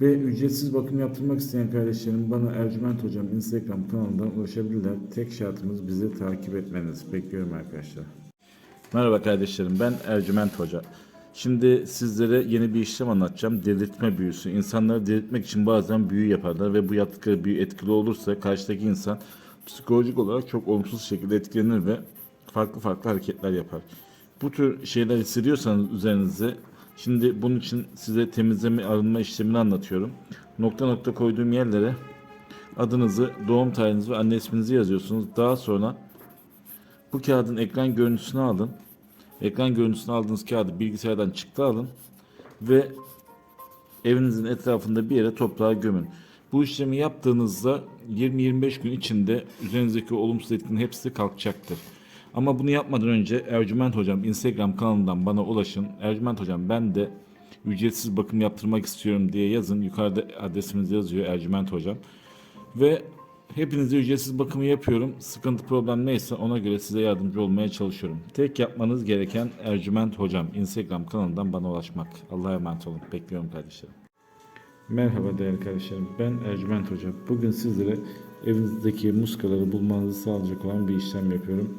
Ve ücretsiz bakım yaptırmak isteyen kardeşlerim bana Ercüment Hocam Instagram kanalından ulaşabilirler. Tek şartımız bizi takip etmeniz. Bekliyorum arkadaşlar. Merhaba kardeşlerim ben Ercüment Hoca. Şimdi sizlere yeni bir işlem anlatacağım. Delirtme büyüsü. İnsanları delirtmek için bazen büyü yaparlar ve bu yaptıkları büyü etkili olursa karşıdaki insan psikolojik olarak çok olumsuz şekilde etkilenir ve farklı farklı hareketler yapar. Bu tür şeyler hissediyorsanız üzerinize şimdi bunun için size temizleme arınma işlemini anlatıyorum. Nokta nokta koyduğum yerlere adınızı, doğum tarihinizi ve anne isminizi yazıyorsunuz. Daha sonra bu kağıdın ekran görüntüsünü alın. Ekran görüntüsünü aldığınız kağıdı bilgisayardan çıktı alın ve evinizin etrafında bir yere toprağa gömün. Bu işlemi yaptığınızda 20-25 gün içinde üzerinizdeki olumsuz etkinin hepsi kalkacaktır. Ama bunu yapmadan önce Ercüment Hocam Instagram kanalından bana ulaşın. Ercüment Hocam ben de ücretsiz bakım yaptırmak istiyorum diye yazın. Yukarıda adresimiz yazıyor Ercüment Hocam. Ve hepinize ücretsiz bakımı yapıyorum. Sıkıntı problem neyse ona göre size yardımcı olmaya çalışıyorum. Tek yapmanız gereken Ercüment Hocam Instagram kanalından bana ulaşmak. Allah'a emanet olun. Bekliyorum kardeşlerim. Merhaba değerli kardeşlerim. Ben Ercüment Hoca. Bugün sizlere evinizdeki muskaları bulmanızı sağlayacak olan bir işlem yapıyorum.